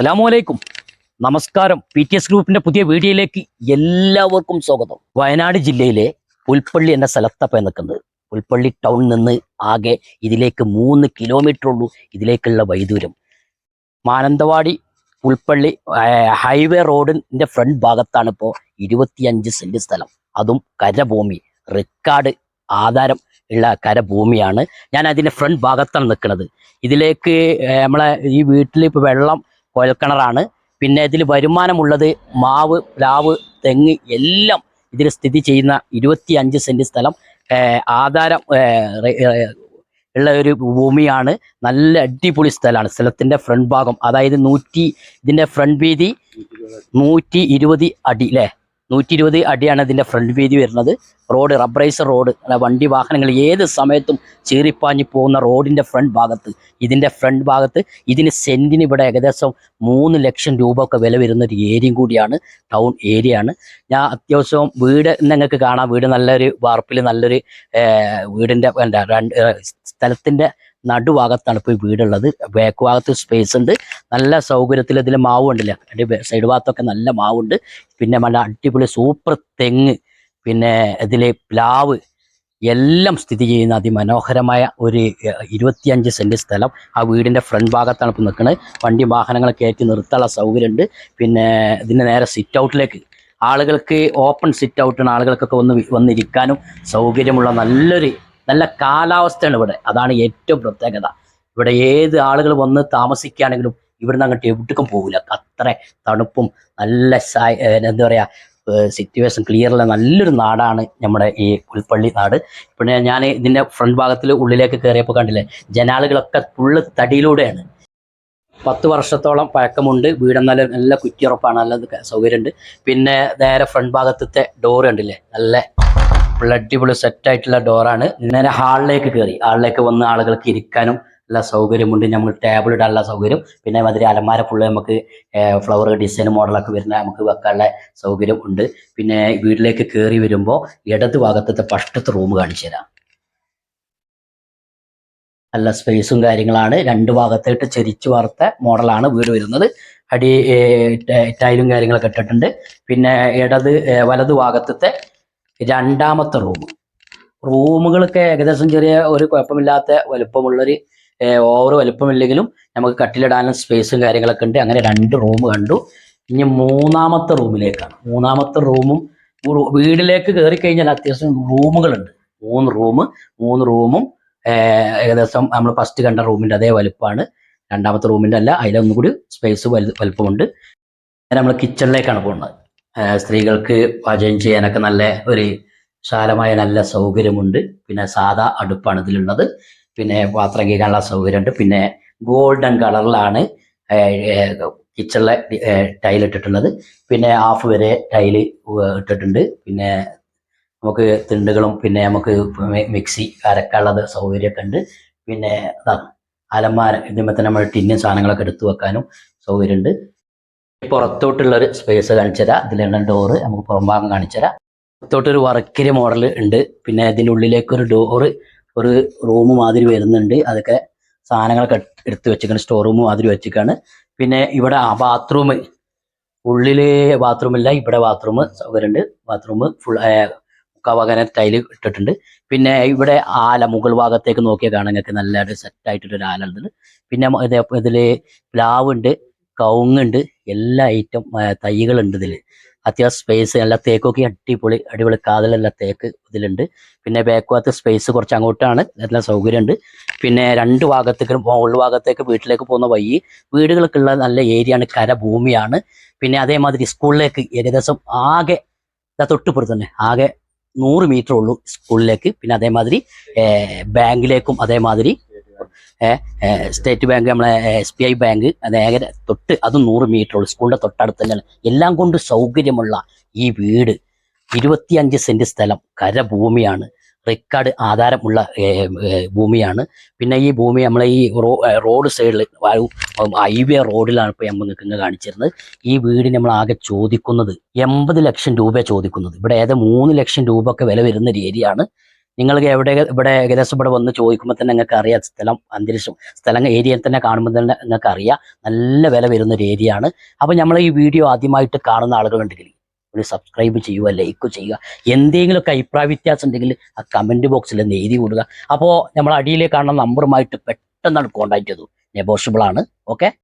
അസലാമലൈക്കും നമസ്കാരം. P T S ഗ്രൂപ്പിന്റെ പുതിയ വീഡിയോയിലേക്ക് എല്ലാവർക്കും സ്വാഗതം. വയനാട് ജില്ലയിലെ പുൽപ്പള്ളി എന്ന സ്ഥലത്തപ്പം നിൽക്കുന്നത്. പുൽപ്പള്ളി ടൗണിൽ നിന്ന് ആകെ ഇതിലേക്ക് മൂന്ന് കിലോമീറ്റർ ഉള്ളൂ ഇതിലേക്കുള്ള വൈദൂരം. മാനന്തവാടി പുൽപ്പള്ളി ഹൈവേ റോഡിന്റെ ഫ്രണ്ട് ഭാഗത്താണ് ഇപ്പോൾ ഇരുപത്തിയഞ്ച് സെന്റ് സ്ഥലം. അതും കരഭൂമി. റെക്കാർഡ് ആധാരം ഉള്ള കരഭൂമിയാണ്. ഞാൻ അതിന്റെ ഫ്രണ്ട് ഭാഗത്താണ് നിൽക്കുന്നത്. ഇതിലേക്ക് നമ്മളെ ഈ വീട്ടിൽ ഇപ്പോൾ വെള്ളം കുഴൽക്കിണറാണ്. പിന്നെ ഇതിൽ വരുമാനമുള്ളത് മാവ് പ്ലാവ് തെങ്ങ് എല്ലാം ഇതിൽ സ്ഥിതി ചെയ്യുന്ന ഇരുപത്തി അഞ്ച് സെന്റ് സ്ഥലം ആധാരം ഉള്ള ഒരു ഭൂമിയാണ്. നല്ല അടിപൊളി സ്ഥലമാണ് സ്ഥലത്തിന്റെ ഫ്രണ്ട് ഭാഗം. അതായത് നൂറ്റി ഇതിന്റെ ഫ്രണ്ട് വീതി നൂറ്റി ഇരുപത് അടി അല്ലേ നൂറ്റി ഇരുപത് അടിയാണ് ഇതിന്റെ ഫ്രണ്ട് വീതി വരുന്നത്. റോഡ് റബ്ബറൈസർ റോഡ് അല്ല വണ്ടി വാഹനങ്ങൾ ഏത് സമയത്തും ചീറിപ്പാഞ്ഞ് പോകുന്ന റോഡിന്റെ ഫ്രണ്ട് ഭാഗത്ത്. ഇതിന്റെ ഫ്രണ്ട് ഭാഗത്ത് ഇതിന് സെന്റിന് ഇവിടെ ഏകദേശം മൂന്ന് ലക്ഷം രൂപ ഒക്കെ വില വരുന്ന ഒരു ഏരിയയും കൂടിയാണ് ടൗൺ ഏരിയ ആണ്. ഞാൻ അത്യാവശ്യം വീട് നിങ്ങൾക്ക് കാണാം. വീട് നല്ലൊരു വാർപ്പിൽ നല്ലൊരു വീടിന്റെ എന്താ സ്ഥലത്തിന്റെ നടുഭാഗത്താണ് ഇപ്പോൾ ഈ വീടുള്ളത്. ബാക്ക് ഭാഗത്ത് സ്പേസ് ഉണ്ട്. നല്ല സൗകര്യത്തിൽ ഇതിൽ മാവ് ഉണ്ടല്ലേ സൈഡ് ഭാഗത്തൊക്കെ നല്ല മാവുണ്ട്. പിന്നെ നല്ല അടിപൊളി സൂപ്പർ തെങ്ങ് പിന്നെ ഇതിൽ പ്ലാവ് എല്ലാം സ്ഥിതി ചെയ്യുന്ന അതിമനോഹരമായ ഒരു ഇരുപത്തിയഞ്ച് സെന്റ് സ്ഥലം. ആ വീടിന്റെ ഫ്രണ്ട് ഭാഗത്താണ് ഇപ്പോൾ നിൽക്കുന്നത് വണ്ടി വാഹനങ്ങൾ കയറ്റി നിർത്താനുള്ള സൗകര്യമുണ്ട്. പിന്നെ ഇതിന്റെ നേരെ സിറ്റ് ഔട്ടിലേക്ക് ആളുകൾക്ക് ഓപ്പൺ സിറ്റ് ഔട്ടാണ് ആളുകൾക്കൊക്കെ വന്ന് വന്നിരിക്കാനും സൗകര്യമുള്ള നല്ലൊരു നല്ല കാലാവസ്ഥയാണ് ഇവിടെ. അതാണ് ഏറ്റവും പ്രത്യേകത. ഇവിടെ ഏത് ആളുകൾ വന്ന് താമസിക്കുകയാണെങ്കിലും ഇവിടുന്ന് അങ്ങോട്ട് എവിടേക്കും പോകില്ല അത്ര തണുപ്പും നല്ല എന്താ പറയാ സിറ്റുവേഷൻ ക്ലിയറുള്ള നല്ലൊരു നാടാണ് നമ്മുടെ ഈ പുൽപ്പള്ളി നാട്. പിന്നെ ഞാൻ ഇതിന്റെ ഫ്രണ്ട് ഭാഗത്തിൽ ഉള്ളിലേക്ക് കയറിയപ്പോൾ കണ്ടില്ലേ ജനാലുകളൊക്കെ ഫുള്ള് തടിയിലൂടെയാണ്. പത്ത് വർഷത്തോളം പഴക്കമുണ്ട്. വീട് നല്ല നല്ല കുറ്റിയുറപ്പാണ്. നല്ല സൗകര്യമുണ്ട്. പിന്നെ നേരെ ഫ്രണ്ട് ഭാഗത്തെ ഡോറ് കണ്ടില്ലേ നല്ല ഫുൾ അടിപൊളി സെറ്റ് ആയിട്ടുള്ള ഡോറാണ് നേരെ ഹാളിലേക്ക് കയറി ഹാളിലേക്ക് വന്ന് ആളുകൾക്ക് ഇരിക്കാനും ഉള്ള സൗകര്യമുണ്ട്. നമ്മൾ ടേബിൾ ഇടാനുള്ള സൗകര്യം. പിന്നെ മാതിരി അലമാര ഫുള്ള് നമുക്ക് ഫ്ലവർ ഡിസൈൻ മോഡലൊക്കെ വരുന്ന നമുക്ക് വെക്കാനുള്ള സൗകര്യം ഉണ്ട്. പിന്നെ വീട്ടിലേക്ക് കയറി വരുമ്പോൾ ഇടത് ഭാഗത്തത്തെ ഫസ്റ്റത്തെ റൂം കാണിച്ചു തരാം. നല്ല സ്പേസും കാര്യങ്ങളാണ്. രണ്ട് ഭാഗത്തായിട്ട് ചെരിച്ചു വാർത്ത മോഡലാണ് വീട് വരുന്നത്. അടി ടൈലും കാര്യങ്ങളൊക്കെ ഇട്ടിട്ടുണ്ട്. പിന്നെ ഇടത് വലതു വലത് ഭാഗത്തെ രണ്ടാമത്തെ റൂം റൂമുകളൊക്കെ ഏകദേശം ചെറിയ ഒരു കുഴപ്പമില്ലാത്ത വലുപ്പമുള്ളൊരു ഓവർ വലുപ്പമില്ലെങ്കിലും നമുക്ക് കട്ടിലിടാനും സ്പേസും കാര്യങ്ങളൊക്കെ ഉണ്ട്. അങ്ങനെ രണ്ട് റൂം കണ്ടു. ഇനി മൂന്നാമത്തെ റൂമിലേക്കാണ് മൂന്നാമത്തെ റൂമും വീടിലേക്ക് കയറി കഴിഞ്ഞാൽ അത്യാവശ്യം റൂമുകളുണ്ട്. മൂന്ന് റൂം മൂന്ന് റൂമും ഏകദേശം നമ്മൾ ഫസ്റ്റ് കണ്ട റൂമിന്റെ അതേ വലുപ്പമാണ് രണ്ടാമത്തെ റൂമിന്റെ അല്ല അതിലൊന്നും കൂടി സ്പേസ് വലു വലുപ്പമുണ്ട്. നമ്മൾ കിച്ചണിലേക്കാണ് പോകുന്നത്. സ്ത്രീകൾക്ക് പാചകം ചെയ്യാനൊക്കെ നല്ല ഒരു വിശാലമായ നല്ല സൗകര്യമുണ്ട്. പിന്നെ സാധാ അടുപ്പാണ് ഇതിലുള്ളത്. പിന്നെ പാത്രം കീഴാനുള്ള സൗകര്യമുണ്ട്. പിന്നെ ഗോൾഡൻ കളറിലാണ് കിച്ചണിലെ ടൈൽ ഇട്ടിട്ടുള്ളത്. പിന്നെ ഹാഫ് വരെ ടൈൽ ഇട്ടിട്ടുണ്ട്. പിന്നെ നമുക്ക് തിണ്ടുകളും പിന്നെ നമുക്ക് മിക്സി അരക്കാനുള്ളത് സൗകര്യമൊക്കെ ഉണ്ട്. പിന്നെ അലമാര ഇതിന്മേൽ തന്നെ നമ്മൾ ടിന്നും സാധനങ്ങളൊക്കെ എടുത്തു വെക്കാനും സൗകര്യമുണ്ട്. പുറത്തോട്ടുള്ള ഒരു സ്പേസ് കാണിച്ചു തരാം ഇതിലുള്ള ഡോറ് നമുക്ക് പുറംഭാഗം കാണിച്ചു തരാം പുറത്തോട്ടൊരു വർക്കിരി മോഡൽ ഉണ്ട്. പിന്നെ അതിന്റെ ഉള്ളിലേക്ക് ഒരു ഡോറ് ഒരു റൂം മാതിരി വരുന്നുണ്ട്. അതൊക്കെ സാധനങ്ങളൊക്കെ എടുത്ത് വെച്ചിരിക്കണം. സ്റ്റോർ റൂം മാതിരി വെച്ചിരിക്കുകയാണ് പിന്നെ ഇവിടെ ആ ബാത്റൂം ഉള്ളിൽ ബാത്റൂമില്ല ഇവിടെ ബാത്റൂം സൗകര്യമുണ്ട്. ബാത്റൂം ഫുൾ മുക്കാഭാഗം ടൈൽ ഇട്ടിട്ടുണ്ട്. പിന്നെ ഇവിടെ ആല മുകൾ ഭാഗത്തേക്ക് നോക്കിയാൽ കാണാൻ നിങ്ങൾക്ക് സെറ്റ് ആയിട്ടൊരു ആല ഉണ്ട്. പിന്നെ ഇതേ ഇതിൽ പ്ലാവ് പ്ലാവുണ്ട്. കവുങ്ങുണ്ട്. എല്ലാ ഐറ്റം തൈകളുണ്ട് ഇതിൽ അത്യാവശ്യം സ്പേസ് നല്ല തേക്കൊക്കെ അടിപൊളി അടിപൊളി കാതലെല്ലാം തേക്ക് ഇതിലുണ്ട്. പിന്നെ ബാക്ക് സ്പേസ് കുറച്ച് അങ്ങോട്ടാണ്. നല്ല സൗകര്യമുണ്ട്. പിന്നെ രണ്ട് ഭാഗത്തേക്കും ഉൾഭാഗത്തേക്ക് ഭാഗത്തേക്ക് വീട്ടിലേക്ക് പോകുന്ന വഴി വീടുകൾക്കുള്ള നല്ല ഏരിയ ആണ് കരഭൂമിയാണ്. പിന്നെ അതേമാതിരി സ്കൂളിലേക്ക് ഏകദേശം ആകെ തൊട്ടുപുറത്ത് തന്നെ ആകെ നൂറ് മീറ്റർ ഉള്ളൂ സ്കൂളിലേക്ക് പിന്നെ അതേമാതിരി ബാങ്കിലേക്കും അതേമാതിരി സ്റ്റേറ്റ് ബാങ്ക് നമ്മളെ എസ് ബി ഐ ബാങ്ക് ഏകദേശം തൊട്ട് അത് നൂറ് മീറ്റർ ഉള്ളു. സ്കൂളിന്റെ തൊട്ടടുത്ത് തന്നെ എല്ലാം കൊണ്ട് സൗകര്യമുള്ള ഈ വീട് ഇരുപത്തിയഞ്ച് സെന്റ് സ്ഥലം കരഭൂമിയാണ്. റെക്കാർഡ് ആധാരമുള്ള ഭൂമിയാണ്. പിന്നെ ഈ ഭൂമി നമ്മളെ ഈ റോഡ് സൈഡിൽ ഹൈവേ റോഡിലാണ് ഇപ്പോൾ നമ്മൾ നിൽക്കുന്ന കാണിച്ചിരുന്നത്. ഈ വീടിന് നമ്മൾ ആകെ ചോദിക്കുന്നത് എൺപത് ലക്ഷം രൂപ ചോദിക്കുന്നത്. ഇവിടെ ഏത് മൂന്ന് ലക്ഷം രൂപ ഒക്കെ വില വരുന്ന ആണ്. നിങ്ങൾക്ക് എവിടെ ഇവിടെ ഏകദേശം ഇവിടെ വന്ന് ചോദിക്കുമ്പോൾ തന്നെ നിങ്ങൾക്ക് അറിയാം. സ്ഥലം അന്തരീക്ഷം സ്ഥലം ഏരിയയിൽ തന്നെ കാണുമ്പോൾ തന്നെ നിങ്ങൾക്ക് അറിയാം. നല്ല വില വരുന്ന ഒരു ഏരിയ ആണ്. അപ്പോൾ നമ്മൾ ഈ വീഡിയോ ആദ്യമായിട്ട് കാണുന്ന ആളുകൾ ഉണ്ടെങ്കിൽ ഒരു സബ്സ്ക്രൈബ് ചെയ്യുക ലൈക്ക് ചെയ്യുക. എന്തെങ്കിലുമൊക്കെ അഭിപ്രായ വ്യത്യാസം ഉണ്ടെങ്കിൽ ആ കമന്റ് ബോക്സിൽ ഒന്ന് എഴുതി കൊടുക്കുക. അപ്പോൾ നമ്മൾ അടിയിൽ കാണുന്ന നമ്പറുമായിട്ട് പെട്ടെന്നാണ് കോൺടാക്ട് ചെയ്തു നെഗോഷ്യബിൾ ആണ്. ഓക്കെ